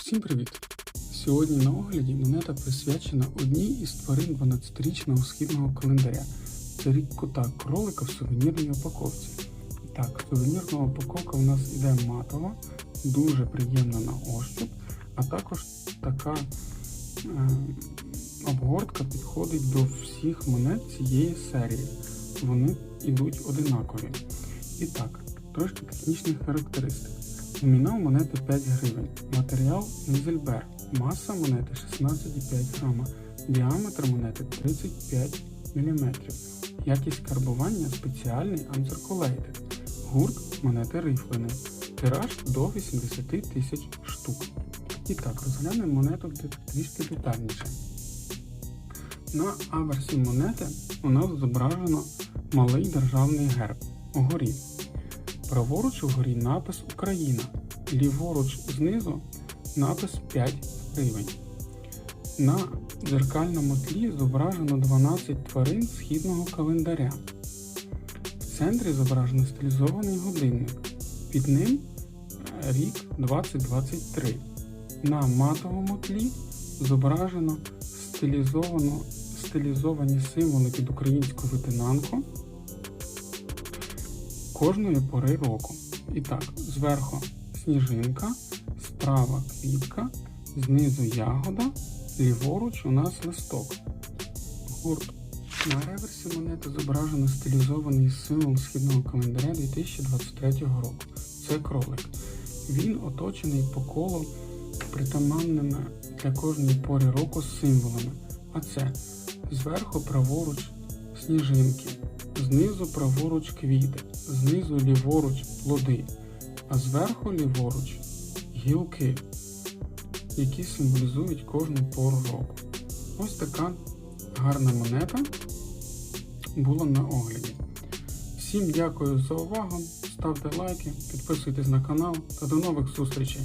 Всім привіт! Сьогодні на огляді монета присвячена одній із тварин 12-річного східного календаря. Це рік кота кролика в сувенірній упаковці. Так, сувенірна упаковка у нас йде матова, дуже приємна на ощуп, а також така е, обгортка підходить до всіх монет цієї серії. Вони йдуть одинакові. І так, трошки технічних характеристик. Номінал монети 5 гривень. Матеріал Нізельбер. Маса монети 16,5 грама. Діаметр монети 35 мм. Якість карбування спеціальний Uncirculated. Гурт монети рифлений. Тираж до 80 тисяч штук. І так, розглянемо монету трішки детальніше. На аверсі монети у нас зображено малий державний герб угорі. Праворуч угорі напис Україна, ліворуч знизу напис 5 гривень. На дзеркальному тлі зображено 12 тварин східного календаря. В центрі зображено стилізований годинник. Під ним е, рік 2023. На матовому тлі зображено стилізовані символи під українську витинанку кожної пори року. І так, зверху сніжинка, справа квітка, знизу ягода, ліворуч у нас листок. Гурт. На реверсі монети зображено стилізований символ східного календаря 2023 року. Це кролик. Він оточений по колу притаманними для кожної пори року символами. А це зверху праворуч сніжинки, знизу праворуч квіти, знизу ліворуч плоди, а зверху ліворуч гілки, які символізують кожну пору року. Ось така гарна монета була на огляді. Всім дякую за увагу, ставте лайки, підписуйтесь на канал та до нових зустрічей!